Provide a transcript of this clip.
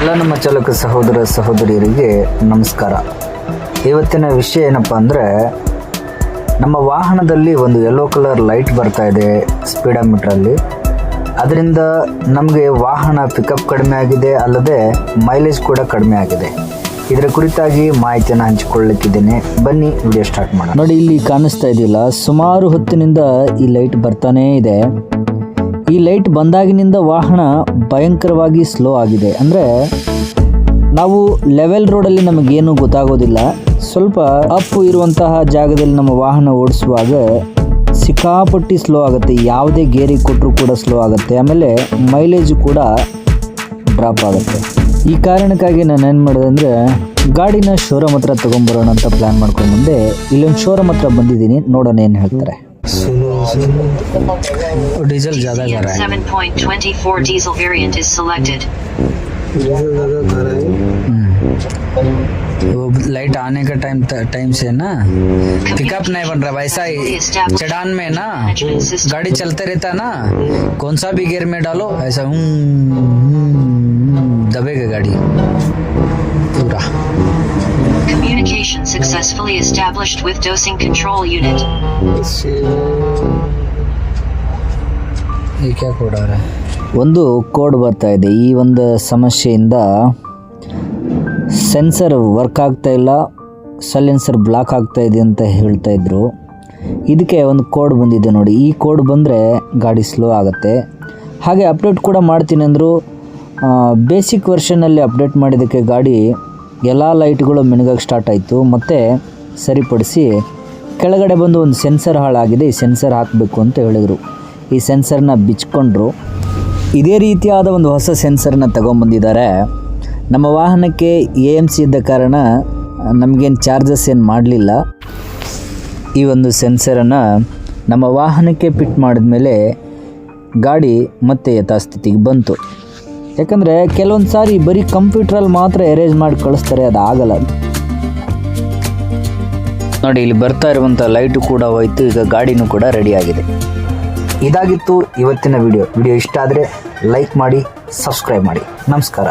ಎಲ್ಲ ನಮ್ಮ ಚಾಲಕ ಸಹೋದರ ಸಹೋದರಿಯರಿಗೆ ನಮಸ್ಕಾರ. ಇವತ್ತಿನ ವಿಷಯ ಏನಪ್ಪ ಅಂದರೆ, ನಮ್ಮ ವಾಹನದಲ್ಲಿ ಒಂದು ಯೆಲ್ಲೋ ಕಲರ್ ಲೈಟ್ ಬರ್ತಾ ಇದೆ ಸ್ಪೀಡಾಮೀಟ್ರಲ್ಲಿ ಅದರಿಂದ ನಮಗೆ ವಾಹನ ಪಿಕಪ್ ಕಡಿಮೆ ಆಗಿದೆ, ಅಲ್ಲದೆ ಮೈಲೇಜ್ ಕೂಡ ಕಡಿಮೆ ಆಗಿದೆ. ಇದರ ಕುರಿತಾಗಿ ಮಾಹಿತಿಯನ್ನು ಹಂಚಿಕೊಳ್ಳಕ್ಕಿದ್ದೇನೆ ಬನ್ನಿ ವಿಡಿಯೋ ಸ್ಟಾರ್ಟ್ ಮಾಡೋಣ. ನೋಡಿ, ಇಲ್ಲಿ ಕಾಣಿಸ್ತಾ ಇದೆಯಲ್ಲ, ಸುಮಾರು ಹೊತ್ತಿನಿಂದ ಈ ಲೈಟ್ ಬರ್ತಾನೇ ಇದೆ. ಈ ಲೈಟ್ ಬಂದಾಗಿನಿಂದ ವಾಹನ ಭಯಂಕರವಾಗಿ ಸ್ಲೋ ಆಗಿದೆ. ಅಂದರೆ ನಾವು ಲೆವೆಲ್ ರೋಡಲ್ಲಿ ನಮಗೇನು ಗೊತ್ತಾಗೋದಿಲ್ಲ. ಸ್ವಲ್ಪ ಅಪ್ ಇರುವಂತಹ ಜಾಗದಲ್ಲಿ ನಮ್ಮ ವಾಹನ ಓಡಿಸುವಾಗ ಸಿಕ್ಕಾಪಟ್ಟಿ ಸ್ಲೋ ಆಗುತ್ತೆ. ಯಾವುದೇ ಗೇರಿಗೆ ಕೊಟ್ಟರು ಕೂಡ ಸ್ಲೋ ಆಗುತ್ತೆ. ಆಮೇಲೆ ಮೈಲೇಜ್ ಕೂಡ ಡ್ರಾಪ್ ಆಗುತ್ತೆ. ಈ ಕಾರಣಕ್ಕಾಗಿ ನಾನು ಏನು ಮಾಡಿದೆ ಅಂದರೆ ಗಾಡಿನ ಶೋರೂಮ್ ಹತ್ರ ತೊಗೊಂಬರೋಣ ಅಂತ ಪ್ಲ್ಯಾನ್ ಮಾಡ್ಕೊಂಡು ಮುಂದೆ ಇಲ್ಲೊಂದು ಶೋರೂಮ್ ಹತ್ರ ಬಂದಿದ್ದೀನಿ. ನೋಡೋಣ ಏನು ಹೇಳ್ತಾರೆ. और डीजल ज़्यादा कर रहा है। 7.24 diesel variant is selected. Diesel ज़्यादा कर रहा है वो लाइट आने का टाइम टाइम से ना? पिकअप नहीं बन रहा वैसा ही चढ़ान में ना? गाड़ी चलते रहता ना? कौन सा भी गियर में डालो ऐसा हम्म, हम्म, हम्म, दबेगा गाड़ी। पूरा। Communication successfully established with dosing control unit. ಈ ಕ್ಯಾ ಕೋಡ್ ಒಂದು ಕೋಡ್ ಬರ್ತಾ ಇದೆ. ಈ ಒಂದು ಸಮಸ್ಯೆಯಿಂದ ಸೆನ್ಸರ್ ವರ್ಕ್ ಆಗ್ತಾ ಇಲ್ಲ ಸೈಲೆನ್ಸರ್ ಬ್ಲಾಕ್ ಆಗ್ತಾ ಇದೆ ಅಂತ ಹೇಳ್ತಾ ಇದ್ರು. ಇದಕ್ಕೆ ಒಂದು ಕೋಡ್ ಬಂದಿದೆ ನೋಡಿ. ಈ ಕೋಡ್ ಬಂದರೆ ಗಾಡಿ ಸ್ಲೋ ಆಗುತ್ತೆ. ಹಾಗೆ ಅಪ್ಡೇಟ್ ಕೂಡ ಮಾಡ್ತೀನಿ ಅಂದರು ಬೇಸಿಕ್ ವರ್ಷನಲ್ಲಿ ಅಪ್ಡೇಟ್ ಮಾಡಿದ್ದಕ್ಕೆ ಗಾಡಿ ಎಲ್ಲ ಲೈಟ್ಗಳು ಮಿಣಗಕ್ಕೆ ಸ್ಟಾರ್ಟ್ ಆಯಿತು. ಮತ್ತು ಸರಿಪಡಿಸಿ ಕೆಳಗಡೆ ಬಂದು ಒಂದು ಸೆನ್ಸರ್ ಹಾಳಾಗಿದೆ ಈ ಸೆನ್ಸರ್ ಹಾಕಬೇಕು ಅಂತ ಹೇಳಿದರು. ಈ ಸೆನ್ಸರ್ನ ಬಿಚ್ಕೊಂಡ್ರು. ಇದೇ ರೀತಿಯಾದ ಒಂದು ಹೊಸ ಸೆನ್ಸರ್ನ ತಗೊಂಬಂದಿದ್ದಾರೆ. ನಮ್ಮ ವಾಹನಕ್ಕೆ ಎ ಎಂ ಸಿ ಇದ್ದ ಕಾರಣ ನಮಗೇನು ಚಾರ್ಜಸ್ ಏನು ಮಾಡಲಿಲ್ಲ. ಈ ಒಂದು ಸೆನ್ಸರನ್ನು ನಮ್ಮ ವಾಹನಕ್ಕೆ ಫಿಟ್ ಮಾಡಿದ್ಮೇಲೆ ಗಾಡಿ ಮತ್ತೆ ಯಥಾಸ್ಥಿತಿಗೆ ಬಂತು. ಯಾಕಂದರೆ ಕೆಲವೊಂದು ಸಾರಿ ಬರೀ ಕಂಪ್ಯೂಟ್ರಲ್ಲಿ ಮಾತ್ರ ಎರೇಜ್ ಮಾಡಿ ಕಳಿಸ್ತಾರೆ, ಅದು ಆಗಲ್ಲ ನೋಡಿ, ಇಲ್ಲಿ ಬರ್ತಾ ಇರುವಂಥ ಲೈಟು ಕೂಡ ಹೋಯ್ತು, ಈಗ ಗಾಡಿನೂ ಕೂಡ ರೆಡಿ ಆಗಿದೆ. ಇದಾಗಿತ್ತು ಇವತ್ತಿನ ವಿಡಿಯೋ ವಿಡಿಯೋ ಇಷ್ಟ ಆದರೆ ಲೈಕ್ ಮಾಡಿ ಸಬ್ಸ್ಕ್ರೈಬ್ ಮಾಡಿ. ನಮಸ್ಕಾರ.